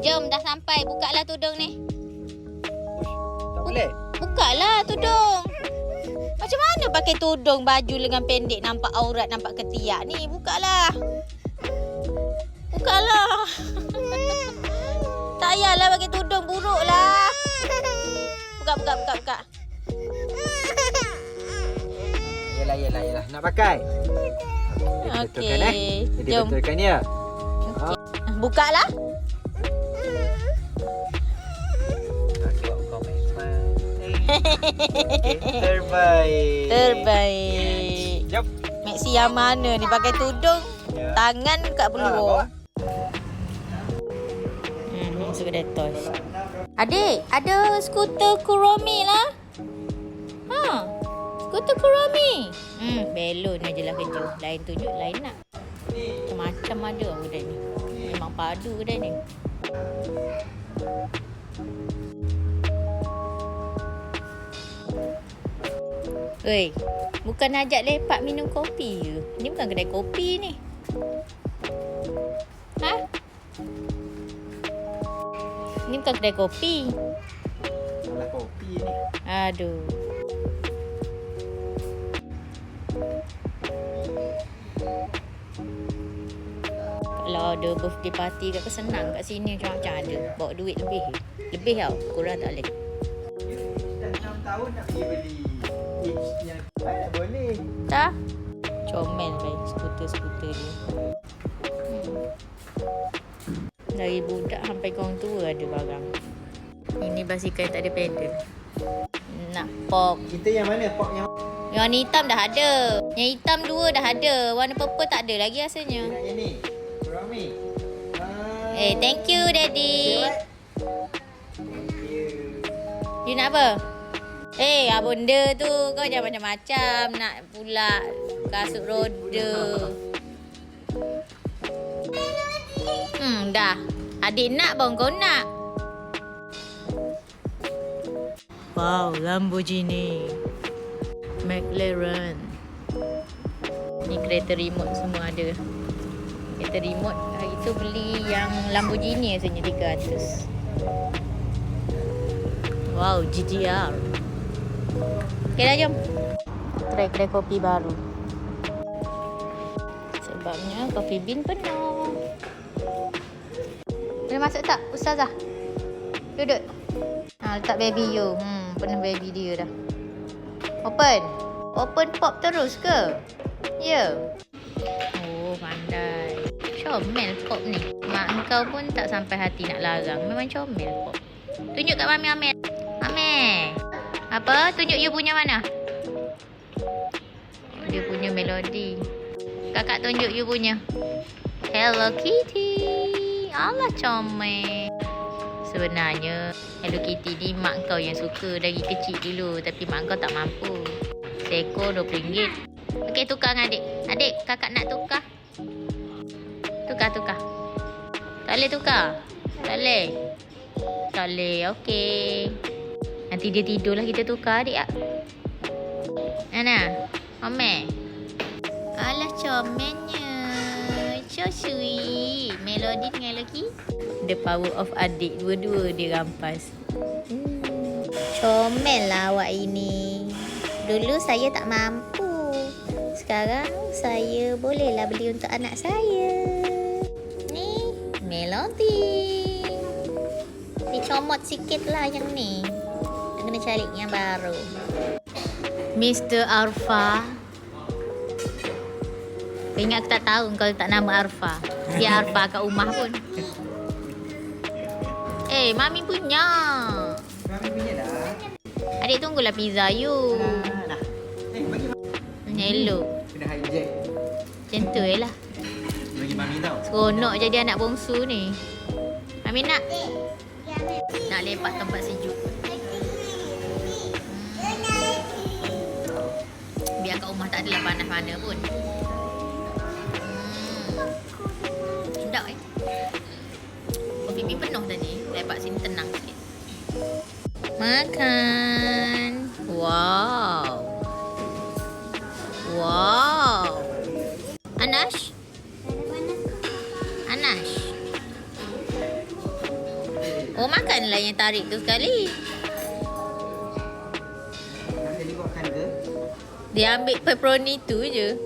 Jom dah sampai. Buka lah tudung ni. Tak boleh. Buka lah tudung. Macam mana pakai tudung baju lengan pendek nampak aurat nampak ketiak ni? Buka lah. Buka lah. tak payahlah pakai tudung buruk lah. Buka, buka, buka, buka. Yelah, yelah, yelah. Nak pakai? Okey. betulkan eh. Jadi Jom. betulkan ya. Buka lah. Okay, terbaik. Terbaik. Jom. Maxi yang mana ni pakai tudung? Ya. Tangan kat Ah, peluar. bawa. Hmm, kedai toys. Adik, ada skuter Kuromi lah. Ha. Skuter Kuromi. Hmm, belon aje lah kerja. Lain tunjuk, lain nak. Macam-macam ada kedai ni. Memang padu kedai ni. Wei, bukan ajak lepak minum kopi ke? Ni bukan kedai kopi ni. Ha? Ni bukan kedai kopi. Malah kopi ni. Aduh. Kalau ada birthday party kat senang kat sini macam-macam ada. Bawa duit lebih. Lebih tau. Kurang tak boleh. Dah 6 tahun nak pergi beli Boleh. Tak? Comel baik skuter-skuter dia. Dari budak sampai kaum tua ada barang. Ini basikal tak ada pedal. Nak pop. Kita yang mana? Pop yang Yang warna hitam dah ada. Yang hitam dua dah ada. Warna purple tak ada lagi rasanya. nak yang ni? Rami. Ah. Eh, thank you daddy. Thank you. You nak apa? Eh, apa benda tu? Kau jangan macam-macam nak pula kasut roda. Hmm, dah. Adik nak pun kau nak. Wow, Lamborghini. McLaren. Ni kereta remote semua ada. Kereta remote hari tu beli yang Lamborghini rasanya 300. Wow, GTR. Okay dah jom. Try kedai kopi baru. Sebabnya kopi bean penuh. Boleh masuk tak Ustazah? Duduk. Ha, letak baby you. Hmm, penuh baby dia dah. Open. Open pop terus ke? Ya. Yeah. Oh, pandai. Comel pop ni. Mak kau pun tak sampai hati nak larang. Memang comel pop. Tunjuk kat Mami Amel. Amel. Apa? Tunjuk you punya mana? Oh, dia punya melodi. Kakak tunjuk you punya. Hello Kitty. Allah comel. Sebenarnya Hello Kitty ni mak kau yang suka dari kecil dulu tapi mak kau tak mampu. Seekor RM20. Okey tukar dengan adik. Adik, kakak nak tukar. Tukar, tukar. Tak boleh tukar? Tak boleh? Tak boleh, okey. Nanti dia tidur lah kita tukar adik tak? Nana, Ome. Alah comelnya. So sweet. Melody dengan Loki. The power of adik. Dua-dua dia rampas. Hmm. Comel lah awak ini. Dulu saya tak mampu. Sekarang saya bolehlah beli untuk anak saya. Ni Melody. Dicomot sikit lah yang ni. Kena cari yang baru. Mr. Arfa. Kau ingat aku tak tahu kau letak nama Arfa. Dia Arfa kat rumah pun. Eh, Mami punya. Rami punya dah. Adik tunggulah pizza you. Nah, nah. Eh, bagi elok. Kena hijack. Macam tu je lah. Bagi mami tau. Seronok jadi anak bongsu ni. Mami nak? Nak lepak tempat sejuk. Biar kat rumah tak adalah panas mana pun. Hmm. Sedap eh. Kopi mi penuh tadi. Lepak sini tenang sikit. Makan. Wow. Wow. Anash? Anash. Oh makanlah yang tarik tu sekali. Dia ambil pepperoni tu je.